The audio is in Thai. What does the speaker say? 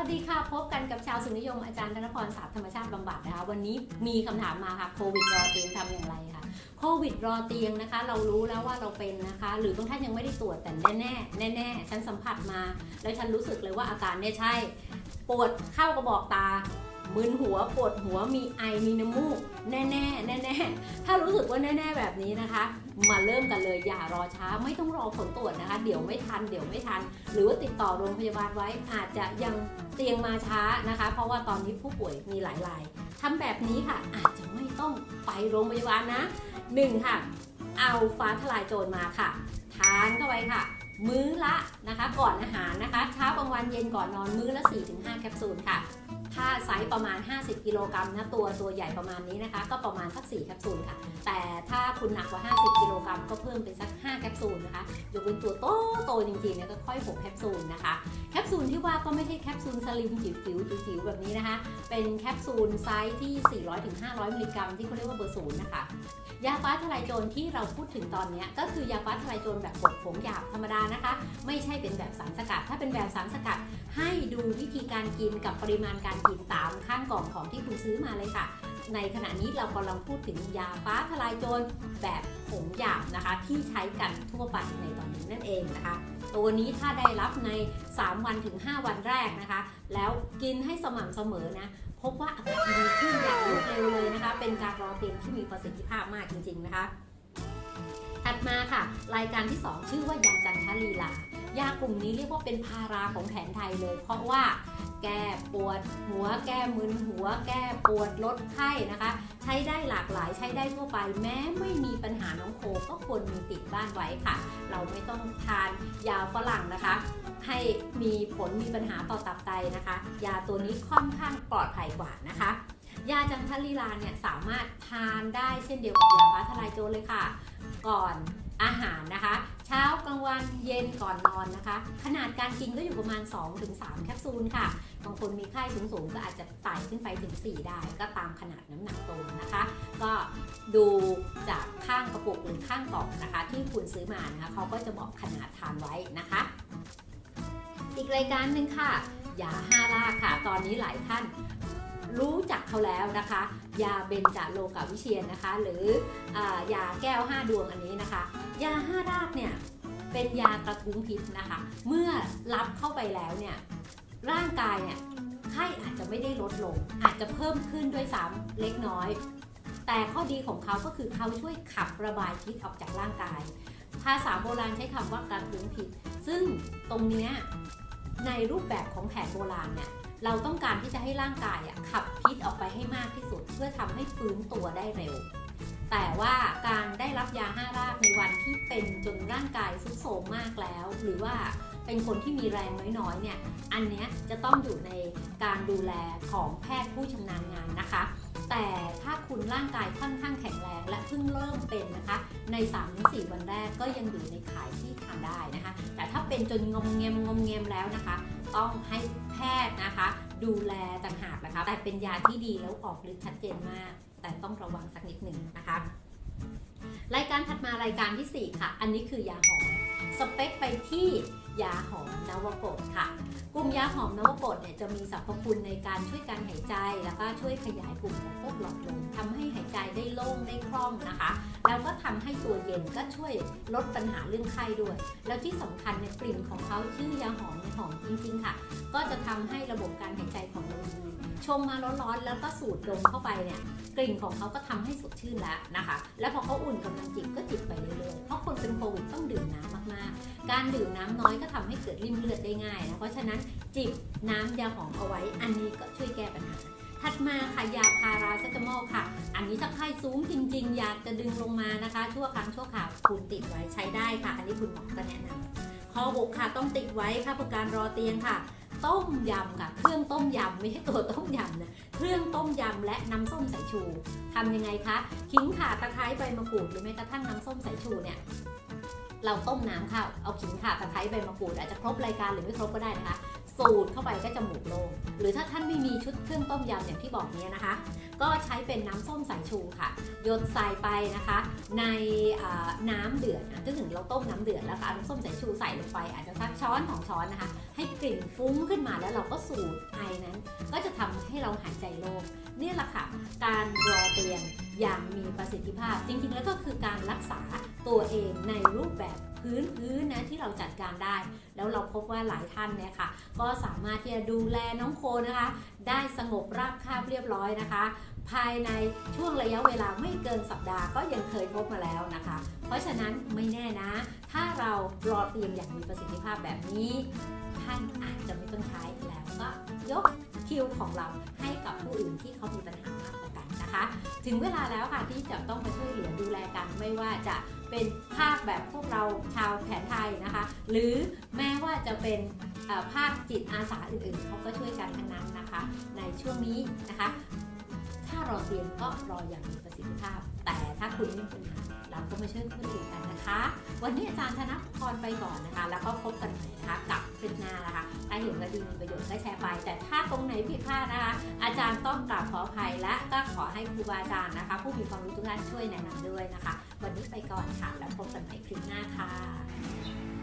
วัสดีค่ะ พบกันกับชาวสุนิยมอาจารย์ธนพรศาสตร์ธรรมชาติบำบัดนะคะ วันนี้มีคำถามมาค่ะโควิดรอเตียงทำอย่างไรคะโควิดรอเตียงนะคะ เรารู้แล้วว่าเราเป็นนะคะ หรือบางท่านยังไม่ได้ตรวจแต่แน่แน่ๆแน่ฉันสัมผัสมา แล้วฉันรู้สึกเลยว่าอาการเนี่ยใช่ ปวดเข้ากระบอกตา มึนหัวปวดหัวมีไอมีน้ำมูก แน่ๆแน่ๆถ้ารู้สึกว่าแน่ ๆ แบบนี้นะคะ มาเริ่มกันเลยอย่ารอช้าไม่ต้องรอผลตรวจนะคะ เดี๋ยวไม่ทันเดี๋ยวไม่ทัน หรือว่าติดต่อโรงพยาบาลไว้อาจจะยังเตียงมาช้านะคะ เพราะว่าตอนนี้ผู้ป่วยมีหลายรายทำแบบนี้ค่ะ อาจจะไม่ต้องไปโรงพยาบาลนะหนึ่งค่ะ เอาฟ้าทลายโจรมาค่ะ ทานเข้าไปค่ะมื้อละนะคะ ก่อนอาหารนะคะ เช้ากลางวันเย็นก่อนนอนมื้อละ 4-5 แคปซูลค่ะ ถ้าไซส์ประมาณ 50 กิโลกรัมนะตัวตัวใหญ่ประมาณนี้นะคะ ก็ประมาณสัก4แคปซูลค่ะ แต่ถ้าคุณหนักกว่า 50 กิโลกรัมก็เพิ่มเป็นสัก 5 แคปซูลนะคะยกเว้นตัวโตโตจริงๆเนี่ยก็ค่อย 6 แคปซูลนะคะ แคปซูลที่ว่าก็ไม่ใช่แคปซูลสลิมจิ๋วจิ๋วจิ๋วๆแบบนี้นะคะ เป็นแคปซูลไซส์ที่ 400-500 มิลลิกรัมที่เขาเรียกว่าเบอร์ศูนย์นะคะยาฟ้าทลายโจรที่เราพูดถึงตอนนี้ก็คือยาฟ้าทลายโจรแบบกดผงหยาบธรรมดานะคะ ไม่ใช่เป็นแบบสารสกัด ถ้าเป็นแบบสารสกัดให้ดูวิธีการกินกับปริมาณการกินตามข้างกล่องของที่คุณซื้อมาเลยค่ะ ในขณะนี้เรากำลังพูดถึงยาฟ้าทลายโจรแบบผงหยาบนะคะ ที่ใช้กันทั่วไปในตอนนี้นั่นเองนะคะ ตัวนี้ถ้าได้รับใน 3 วันถึง 5 วันแรกนะคะ แล้วกินให้สม่ำเสมอนะพบว่าอาการดีขึ้นอย่างรวดเร็วเลยนะคะ เป็นการรอเตียงที่มีประสิทธิภาพมากจริง ๆนะคะ ถัดมาค่ะ รายการที่ 2 ชื่อว่ายาจันทลีลายากลุ่มนี้เรียกว่าเป็นพาราของแผนไทยเลย เพราะว่า แก้ปวดหัว แก้มึนหัว แก้ปวดลดไข้นะคะ ใช้ได้หลากหลายใช้ได้ทั่วไป แม้ไม่มีปัญหาน้องโคก็ควรมีติดบ้านไว้ค่ะ เราไม่ต้องทานยาฝรั่งนะคะให้มีผลมีปัญหาต่อตับไตนะคะ ยาตัวนี้ค่อนข้างปลอดภัยกว่านะคะ ยาจันทลีลาเนี่ยสามารถทานได้เช่นเดียวกับยาฟ้าทลายโจรเลยค่ะ ก่อน อาหารนะคะ เช้ากลางวันเย็นก่อนนอนนะคะ ขนาดการกินก็อยู่ประมาณ 2-3 แคปซูลค่ะบางคนมีไข้สูงๆก็อาจจะไต่ขึ้นไปถึง 4 ได้ ก็ตามขนาดน้ำหนักตัวนะคะ ก็ดูจากข้างกระปุกหรือข้างกล่องนะคะ ที่คุณซื้อมานะคะเขาก็จะบอกขนาดทานไว้นะคะ อีกรายการหนึ่งค่ะยาห้ารากค่ะ ตอนนี้หลายท่าน รู้จักเขาแล้วนะคะ ยาเบนจาโลกาวิเชียนนะคะ หรืออยาแก้ว 5 ดวงอันนี้นะคะ ยาห้ารากเนี่ยเป็นยากระทุ้งพิษนะคะ เมื่อรับเข้าไปแล้วเนี่ยร่างกายเนี่ยไข้อาจจะไม่ได้ลดลง อาจจะเพิ่มขึ้นด้วยซ้ำเล็กน้อย แต่ข้อดีของเขาก็คือเขาช่วยขับระบายพิษออกจากร่างกาย ภาษาโบราณใช้คำว่ากระทุ้งพิษ ซึ่งตรงเนี้ยในรูปแบบของแผนโบราณเนี่ย เราต้องการที่จะให้ร่างกายขับพิษออกไปให้มากที่สุด เพื่อทำให้ฟื้นตัวได้เร็ว แต่ว่าการได้รับยาห้ารากในวันที่เป็นจนร่างกายซุดโทรมมากแล้ว หรือว่าเป็นคนที่มีแรงน้อยๆเนี่ย อันเนี้ยจะต้องอยู่ในการดูแลของแพทย์ผู้ชำนาญงานนะคะ แต่ถ้าคุณร่างกายค่อนข้างแข็งแรง และเพิ่งเริ่มเป็นนะคะ ใน3-4วันแรกก็ยังอยู่ในข่ายที่ทานได้นะคะ แต่ถ้าเป็นจนงมเงมงมเงมแล้วนะคะ ต้องให้แพทย์นะคะ ดูแลต่างหากนะคะ แต่เป็นยาที่ดีแล้วออกฤทธิ์ชัดเจนมาก แต่ต้องระวังสักนิดหนึ่งนะคะ รายการถัดมารายการทีสี่4 ค่ะ อันนี้คือยาหอม สเปคไปที่ยาหอมนวโกดค่ะ กลุ่มยาหอมนวโกดเนี่ยจะมีสรรพคุณในการช่วยการหายใจ แล้วก็ช่วยขยายกลุ่มของพวกหลอดลมทำให้หายใจได้โล่งได้คล่องนะคะ แล้วก็ทำให้ตัวเย็นก็ช่วยลดปัญหาเรื่องไข้ด้วย แล้วที่สำคัญในยกลิ่นของเขาชื่อยาหอมเนี่ยหอมจริงๆค่ะ ก็จะทำให้ระบบการหายใจของเราดี ชงมาร้อนๆ แล้วก็สูดดมเข้าไปเนี่ยกลิ่นของเขาก็ทำให้สดชื่นแล้วนะคะ แล้วพอเขาอุ่นกำลังจิบก็จิบไปเรื่อยๆ เพราะคนเป็นโควิดต้องดื่มน้ำมากๆ การดื่มน้ำน้อยก็ทำให้เกิดริ่มเลือดได้ง่ายนะ เพราะฉะนั้นจิบน้ำยาหอมเอาไว้ อันนี้ก็ช่วยแก้ปัญหา ถัดมาค่ะยาพาราเซตามอลค่ะ อันนี้ถ้าไข้สูงจริง ๆ อยากจะดึงลงมานะคะ ชั่วครั้งชั่วคราวคุณติดไว้ใช้ได้ค่ะ อันนี้คุณหมอก็แนะนำข้อหกค่ะต้องติดไว้ค่ะเพื่อการรอเตียงค่ะ ต้มยำค่ะ เครื่องต้มยำไม่ใช่ตัวต้มยำนะเครื่องต้มยำและน้ำส้มสายชูทำยังไงคะขิงข่าตะไคร้ใบมะกรูดหรือแม้กระทั่งน้ำส้มสายชูเนี่ยเราต้มน้ำค่ะเอาขิงข่าตะไคร้ใบมะกรูดอาจจะครบรายการหรือไม่ครบก็ได้นะคะสูตรเข้าไปก็จะหมูกโล่งหรือถ้าท่านไม่มีชุดเครื่องต้มยำอย่างที่บอกเนี้ยนะคะ ก็ใช้เป็นน้ำส้มสายชูค่ะหยดใส่ไปนะคะ ในน้ำเดือดนะถ้าถึงเราต้มน้ำเดือดแล้วค่ะน้ำส้มสายชูใส่ลงไป อาจจะสักช้อนของช้อนนะคะ ให้กลิ่นฟุ้งขึ้นมาแล้วเราก็สูดไอนั้น ก็จะทำให้เราหายใจโล่งนี่แหละค่ะ การรอ อย่างมีประสิทธิภาพ จริงๆ แล้วก็คือการรักษาตัวเองในรูปแบบพื้นพื้นนะที่เราจัดการได้ แล้วเราพบว่าหลายท่านเนี่ยค่ะ ก็สามารถที่จะดูแลน้องโคนะคะ ได้สงบราบคาบเรียบร้อยนะคะ ภายในช่วงระยะเวลาไม่เกินสัปดาห์ก็ยังเคยพบมาแล้วนะคะ เพราะฉะนั้นไม่แน่นะ ถ้าเรารอเตรียงอย่างมีประสิทธิภาพแบบนี้ ท่านอาจจะไม่ต้องใช้แล้วก็ยกคิวของเราให้กับผู้อื่นที่เขามีปัญหามากกว่ากันนะคะ ถึงเวลาแล้วค่ะที่จะต้องมาช่วยเหลือดูแลกันไม่ว่าจะเป็นภาคแบบพวกเราชาวแผนไทยนะคะ หรือแม้ว่าจะเป็นภาคจิตอาสาอื่นๆเขาก็ช่วยกันทั้งนั้นนะคะ ในช่วงนี้นะคะ ถ้ารอเตรียงก็รออย่างมีประสิทธิภาพ แต่ถ้าคุณไม่มีปัญหา เราก็มาช่วยคนอื่กันนะคะ วันนี้อาจารย์ธนพรไปก่อนนะคะ แล้วก็พบกันใหม่นะคะกับคลิปหน้านะคะถ้าเห็นว่าดีมีประโยชน์ก็แชร์ไป แต่ถ้าตรงไหนผิดพลาดนะคะ อาจารย์ต้องกราบขออภัยและก็ขอให้ครูบาอาจารย์นะคะ ผู้มีความรู้ทุกท่านช่วยแนะนำด้วยนะคะ วันนี้ไปก่อนค่ะ แล้วพบกันใหม่คลิปหน้าค่ะ